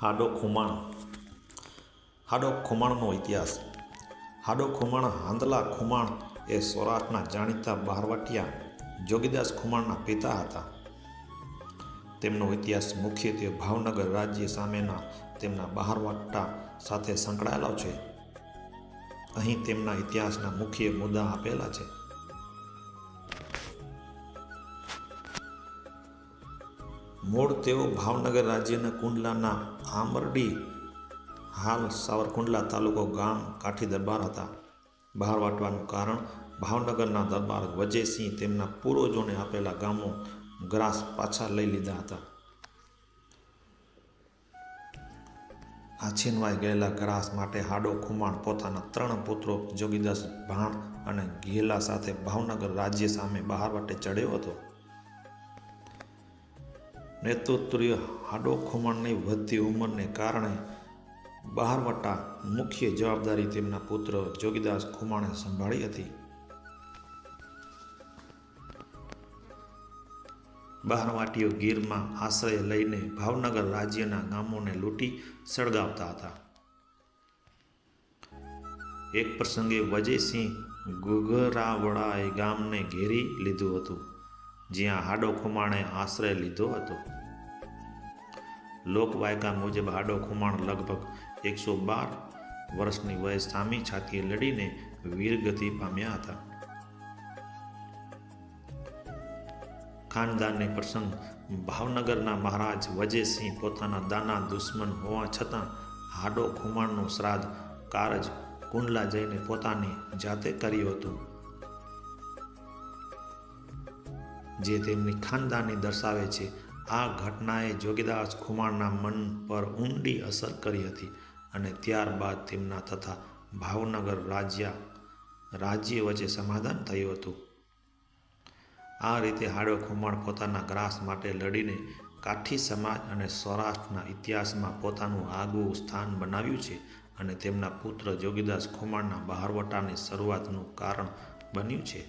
હાડો ખુમાણ. હાડો ખુમાણનો ઇતિહાસ. હાડો ખુમાણ હાંદલા ખુમાણ એ સૌરાષ્ટ્રના જાણીતા બહારવાટિયા જોગીદાસ ખુમાણના પિતા હતા. તેમનો ઇતિહાસ મુખ્યત્વે ભાવનગર રાજ્ય સામેના તેમના બહારવાટા સાથે સંકળાયેલો છે. અહીં તેમના ઇતિહાસના મુખ્ય મુદ્દા આપેલા છે. મૂળ તેઓ ભાવનગર રાજ્યના કુંડલાના આમરડી હાલ સાવરકુંડલા તાલુકો ગામ કાઠી દરબાર હતા. બહાર વાટવાનું કારણ ભાવનગરના દરબાર વજયસિંહ તેમના પૂર્વજોને આપેલા ગામો ગ્રાસ પાછા લઈ લીધા હતા. આછીનવાઈ ગયેલા ગ્રાસ માટે હાડો ખુમાણ પોતાના ત્રણ પુત્રો જોગીદાસ ભાણ અને ઘેલા સાથે ભાવનગર રાજ્ય સામે બહારવાટે ચડ્યો હતો. નેતૃત્વીય હાડો ખુમાણની વધતી ઉંમરને કારણે બહારવટા મુખ્ય જવાબદારી તેમના પુત્ર જોગીદાસ ખુમાણે સંભાળી હતી. બહારવાટીઓ ગીરમાં આશ્રય લઈને ભાવનગર રાજ્યના ગામોને લૂંટી સળગાવતા હતા. એક પ્રસંગે વજયસિંહ ગુગરાવડાએ ગામને ઘેરી લીધું હતું. જ્યાં હાડો ખુમાણે આશ્રય લીધો હતો. લોકવાયકા મુજબ હાડો ખુમાણ લગભગ એકસો બાર વર્ષની વયે સામી છાતીએ લડીને વીરગતિ પામ્યા હતા. ખાનદાનને પ્રસંગ, ભાવનગરના મહારાજ વજયસિંહ પોતાના દાના દુશ્મન હોવા છતાં હાડો ખુમાણનું શ્રાદ્ધ કારજ કુંડલા જઈને પોતાની જાતે કર્યું હતું. જે તેમની ખાનદાની દર્શાવે છે, આ ઘટનાએ જોગીદાસ ખુમાણના મન પર ઊંડી અસર કરી હતી અને ત્યારબાદ તેમના તથા ભાવનગર રાજ્ય રાજ્ય વચ્ચે સમાધાન થયું હતું. આ રીતે હાડો ખુમાણ પોતાના ગ્રાસ માટે લડીને કાઠી સમાજ અને સૌરાષ્ટ્રના ઇતિહાસમાં પોતાનું આગવું સ્થાન બનાવ્યું છે અને તેમના પુત્ર જોગીદાસ ખુમાણના બહારવટાની શરૂઆતનું કારણ બન્યું છે.